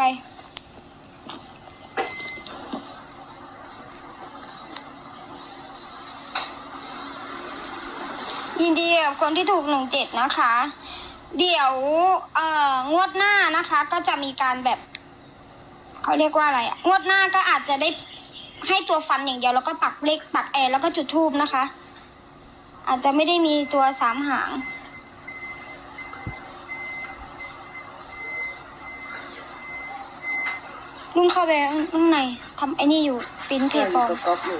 ไปยินดีกับคนที่ถูกหนึ่งเจ็ดนะคะ เดี๋ยวเอ่องวดหน้านะคะ ก็จะมีการแบบเขาเรียกว่าอะไรอะงวดหน้าก็อาจจะได้ให้ตัวฟันอย่างเดียวแล้วก็ปักเลขปักแอร์แล้วก็จุดทูบนะคะ อาจจะไม่ได้มีตัวสามหาง ลุงเข้าไปข้างในทำไอ้นี่อยู่ปริ้นเพจปลอมก็ก๊อปอยู่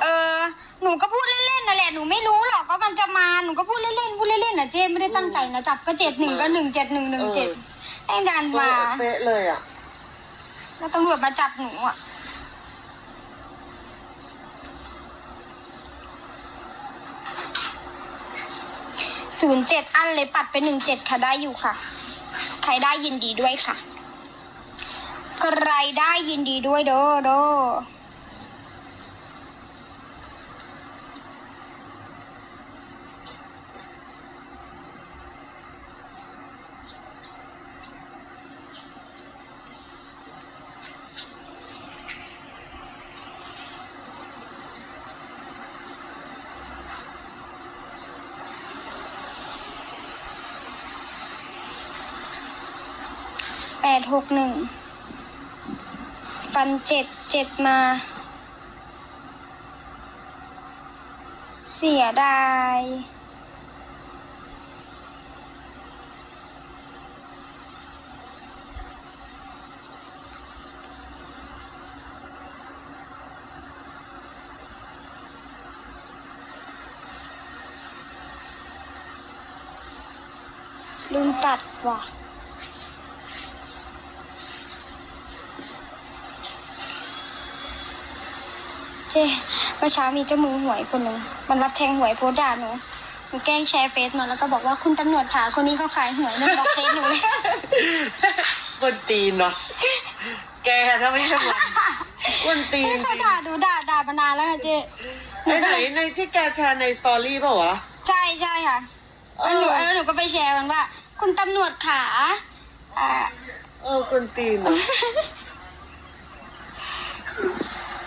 เออหนูก็พูดเล่นๆนั่นแหละหนูไม่รู้หรอกว่ามันจะมาหนูก็พูดเล่นๆพูดเล่นๆนะเจ๊ไม่ได้ตั้งใจนะจับก็เจ็ดหนึ่งก็หนึ่งเจ็ดหนึ่งหนึ่งเจ็ดให้การเป๊ะมาเป๊ะเลยอะแล้วตำรวจมาจับหนูอะ ศูนย์เจ็ดอันเลยปัดไปหนึ่งเจ็ดค่ะได้อยู่ค่ะ ใครได้ยินดีด้วยค่ะ ใครได้ยินดีด้วยโดโด แปดหกหนึ่งฟันเจ็ดเจ็ดมา เสียดายลืมตัดว่ะ เจ๊เมื่อเช้ามีเจ้ามือหวยคนหนึ่งมันรับแทงหวยโพสต์ด่าหนูหนูแกล้งแชร์เฟซมาแล้วก็บอกว่าคุณตำรวจขาคนนี้เขาขายหวยไม่บล็อกเฟซหนูเลยบนตีนเนาะแกถ้าไม่ใช่มันบนตีนไม่จเคริยงด่าหนูด่าด่ามานานแล้วค่ะเจ๊ไอ้ไหนในที่แกแชร์ในสตอรี่เปล่าวะ ใช่ใช่ค่ะเอแล้วหนูอแล้วหนูก็ไปแชร์มันว่า คุณตำรวจขาอ่าเออคนตีนเนาะ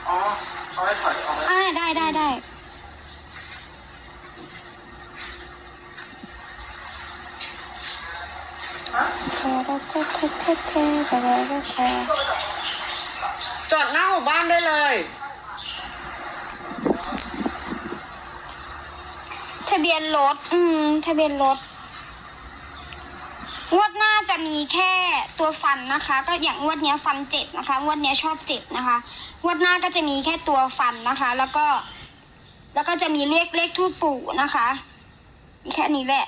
อ๋อ อาได้ได้ได้ไดจอดหน้าหมู่บ้านได้เลย ทะเบียนรถ อืม ทะเบียนรถ งวดหน้าจะมีแค่ตัวฟันนะคะ ก็อย่างงวดเนี้ยฟันเจ็ดนะคะงวดเนี้ยชอบเจ็ดนะคะงวดหน้าก็จะมีแค่ตัวฟันนะคะ แล้วก็ แล้วก็จะมีเลขเลขทูปปู่นะคะมีแค่นี้แหละ